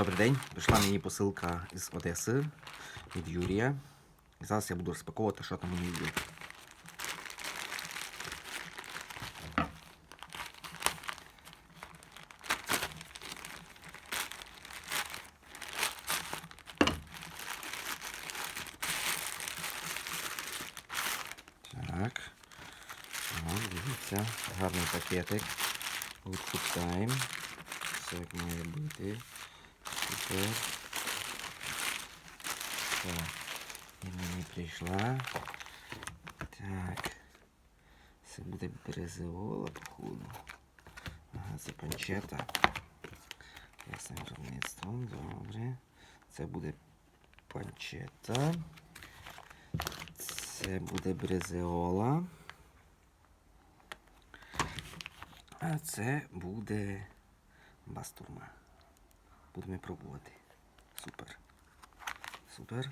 Добрий день. Прийшла мені посилка з Одеси від Юрія. І зараз я буду розпаковувати, що там у ній є. Так. О, дивіться, гарний пакетик. Time. Все як має бути. Супер. Так. І мені прийшла. Так. Це буде березовола, походу. Ага, це панчета. Ясним виробництвом, добре. Це буде панчета. Це буде брезеола. А це буде бастурма. Будемо пробувати. Супер. Супер.